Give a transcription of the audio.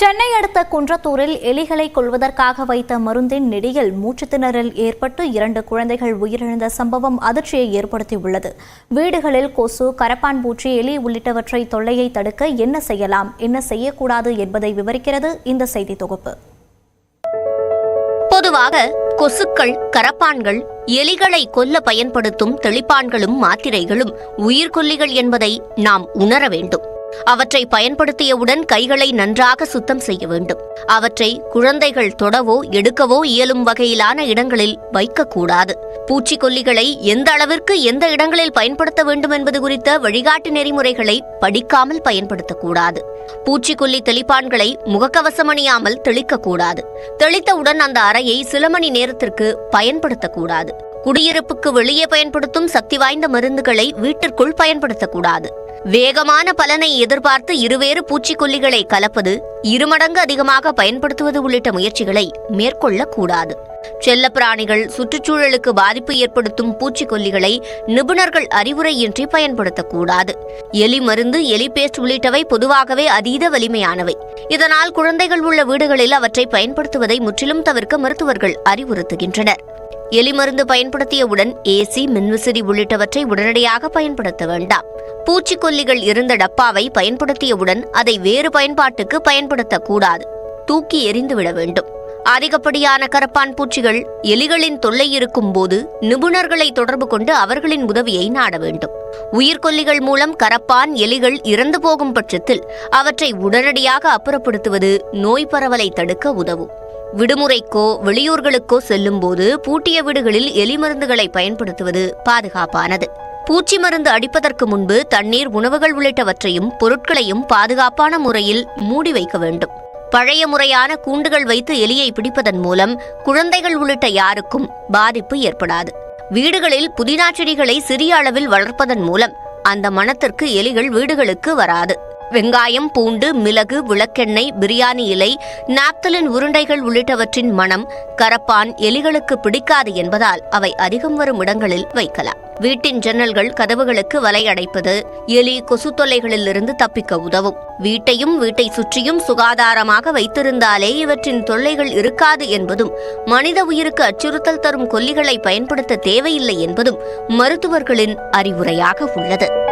சென்னை அடுத்த குன்றத்தூரில் எலிகளை கொள்வதற்காக வைத்த மருந்தின் நெடியில் மூச்சுத்திணறல் ஏற்பட்டு இரண்டு குழந்தைகள் உயிரிழந்த சம்பவம் அதிர்ச்சியை ஏற்படுத்தியுள்ளது. வீடுகளில் கொசு கரப்பான் பூச்சி எலி உள்ளிட்டவற்றை தொல்லையை தடுக்க என்ன செய்யலாம் என்ன செய்யக்கூடாது என்பதை விவரிக்கிறது இந்த செய்தி தொகுப்பு. பொதுவாக கொசுக்கள் கரப்பான்கள் எலிகளை கொல்ல பயன்படுத்தும் தெளிப்பான்களும் மாத்திரைகளும் உயிர்கொல்லிகள் என்பதை நாம் உணர வேண்டும். அவற்றை பயன்படுத்தியவுடன் கைகளை நன்றாக சுத்தம் செய்ய வேண்டும். அவற்றை குழந்தைகள் தொடவோ எடுக்கவோ இயலும் வகையிலான இடங்களில் வைக்கக்கூடாது. பூச்சிக்கொல்லிகளை எந்த அளவிற்கு எந்த இடங்களில் பயன்படுத்த வேண்டும் என்பது குறித்த வழிகாட்டு நெறிமுறைகளை படிக்காமல் பயன்படுத்தக்கூடாது. பூச்சிக்கொல்லி தெளிப்பான்களை முகக்கவசம் அணியாமல் தெளிக்கக்கூடாது. தெளித்தவுடன் அந்த அறையை சில மணி நேரத்திற்கு பயன்படுத்தக்கூடாது. குடியிருப்புக்கு வெளியே பயன்படுத்தும் சக்தி வாய்ந்த மருந்துகளை வீட்டிற்குள் பயன்படுத்தக்கூடாது. வேகமான பலனை எதிர்பார்த்து இருவேறு பூச்சிக்கொல்லிகளை கலப்பது இருமடங்கு அதிகமாக பயன்படுத்துவது உள்ளிட்ட முயற்சிகளை மேற்கொள்ளக்கூடாது. செல்லப்பிராணிகள் சுற்றுச்சூழலுக்கு பாதிப்பு ஏற்படுத்தும் பூச்சிக்கொல்லிகளை நிபுணர்கள் அறிவுரையின்றி பயன்படுத்தக்கூடாது. எலி மருந்து எலி பேஸ்ட் உள்ளிட்டவை பொதுவாகவே அதீத வலிமையானவை. இதனால் குழந்தைகள் உள்ள வீடுகளில் அவற்றை பயன்படுத்துவதை முற்றிலும் தவிர்க்க மருத்துவர்கள் அறிவுறுத்துகின்றனர். எலி மருந்து பயன்படுத்தியவுடன் ஏசி மின்விசிறி உள்ளிட்டவற்றை உடனடியாக பயன்படுத்த வேண்டாம். பூச்சிக்கொல்லிகள் இருந்த டப்பாவை பயன்படுத்தியவுடன் அதை வேறு பயன்பாட்டுக்கு பயன்படுத்தக்கூடாது. தூக்கி எறிந்துவிட வேண்டும். அதிகப்படியான கரப்பான் பூச்சிகள் எலிகளின் தொல்லை இருக்கும் போது நிபுணர்களை தொடர்பு கொண்டு அவர்களின் உதவியை நாட வேண்டும். உயிர்கொல்லிகள் மூலம் கரப்பான் எலிகள் இறந்து போகும் பட்சத்தில் அவற்றை உடனடியாக அப்புறப்படுத்துவது நோய் பரவலை தடுக்க உதவும். விடுமுறைக்கோ வெளியூர்களுக்கோ செல்லும்போது பூட்டிய வீடுகளில் எலி மருந்துகளை பயன்படுத்துவது பாதுகாப்பானது. பூச்சி மருந்து அடிப்பதற்கு முன்பு தண்ணீர் உணவுகள் உள்ளிட்டவற்றையும் பொருட்களையும் பாதுகாப்பான முறையில் மூடி வைக்க வேண்டும். பழைய முறையான கூண்டுகள் வைத்து எலியை பிடிப்பதன் மூலம் குழந்தைகள் உள்ளிட்ட யாருக்கும் பாதிப்பு ஏற்படாது. வீடுகளில் புதினா செடிகளை சிறிய அளவில் வளர்ப்பதன் மூலம் அந்த மனத்திற்கு எலிகள் வீடுகளுக்கு வராது. வெங்காயம் பூண்டு மிளகு விளக்கெண்ணெய் பிரியாணி இலை நாப்தலின் உருண்டைகள் உள்ளிட்டவற்றின் மனம் கரப்பான் எலிகளுக்கு பிடிக்காது என்பதால் அவை அதிகம் வரும் இடங்களில் வைக்கலாம். வீட்டின் ஜன்னல்கள் கதவுகளுக்கு வலையடைப்பது எலி கொசு தொல்லைகளிலிருந்து தப்பிக்க உதவும். வீட்டையும் வீட்டை சுற்றியும் சுகாதாரமாக வைத்திருந்தாலே இவற்றின் தொல்லைகள் இருக்காது என்பதும் மனித உயிருக்கு அச்சுறுத்தல் தரும் கொல்லிகளை பயன்படுத்த தேவையில்லை என்பதும் மருத்துவர்களின் அறிவுரையாக உள்ளது.